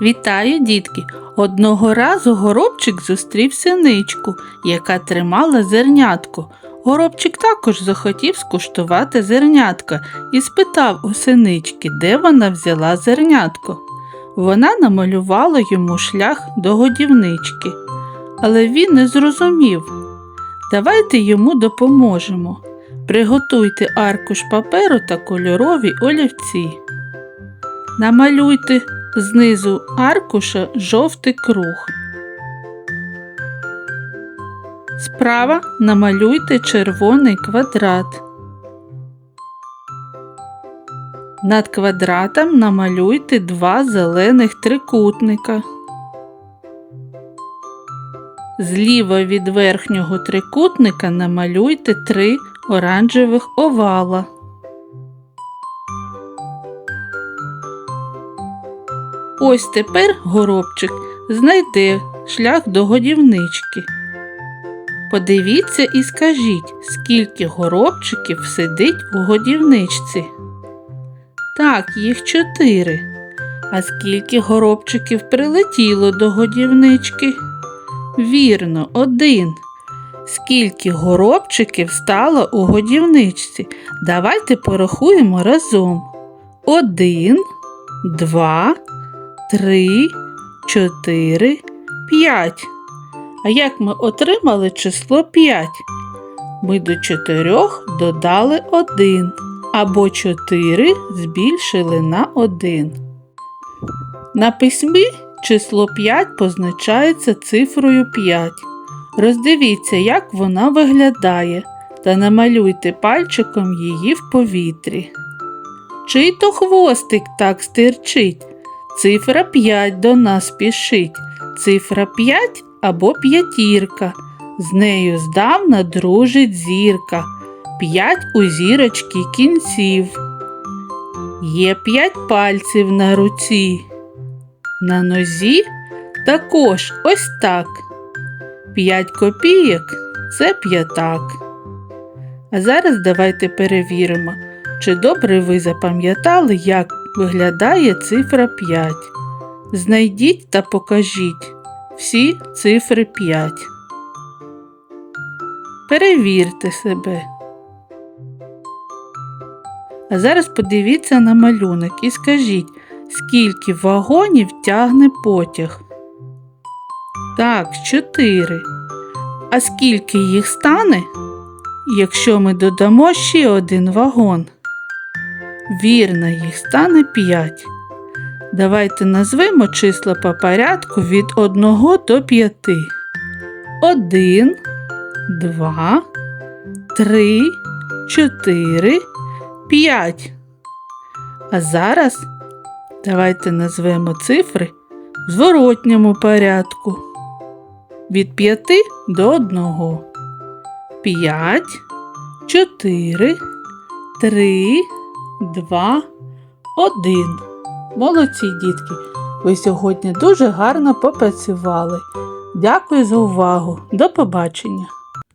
Вітаю, дітки! Одного разу горобчик зустрів синичку, яка тримала зернятко. Горобчик також захотів скуштувати зернятка і спитав у синички, де вона взяла зернятко. Вона намалювала йому шлях до годівнички, але він не зрозумів. Давайте йому допоможемо. Приготуйте аркуш паперу та кольорові олівці. Намалюйте знизу аркуша жовтий круг. Справа намалюйте червоний квадрат. Над квадратом намалюйте два зелених трикутника. Зліва від верхнього трикутника намалюйте три оранжевих овала. Ось тепер горобчик знайде шлях до годівнички. Подивіться і скажіть, скільки горобчиків сидить у годівничці. Так, їх чотири. А скільки горобчиків прилетіло до годівнички? Вірно, один. Скільки горобчиків стало у годівничці? Давайте порахуємо разом. Один, два, три, чотири, п'ять. А як ми отримали число 5? Ми до 4 додали 1, або 4 збільшили на 1. На письмі число 5 позначається цифрою 5. Роздивіться, як вона виглядає, та намалюйте пальчиком її в повітрі. Чий то хвостик так стирчить? Цифра 5 до нас спішить. Цифра 5 або п'ятірка. З нею здавна дружить зірка. П'ять у зірочки кінців. Є п'ять пальців на руці. На нозі також ось так. П'ять копійок це п'ятак. А зараз давайте перевіримо, чи добре ви запам'ятали, як виглядає цифра 5. Знайдіть та покажіть всі цифри 5. Перевірте себе. А зараз подивіться на малюнок і скажіть, скільки вагонів тягне потяг. Так, 4. А скільки їх стане, якщо ми додамо ще один вагон? Вірно, їх стане 5. Давайте назвемо числа по порядку від 1 до 5. 1, 2, 3, 4, 5. А зараз давайте назвемо цифри в зворотньому порядку. Від 5 до 1. 5, 4, 3, 2, 1. Молодці, дітки! Ви сьогодні дуже гарно попрацювали. Дякую за увагу. До побачення!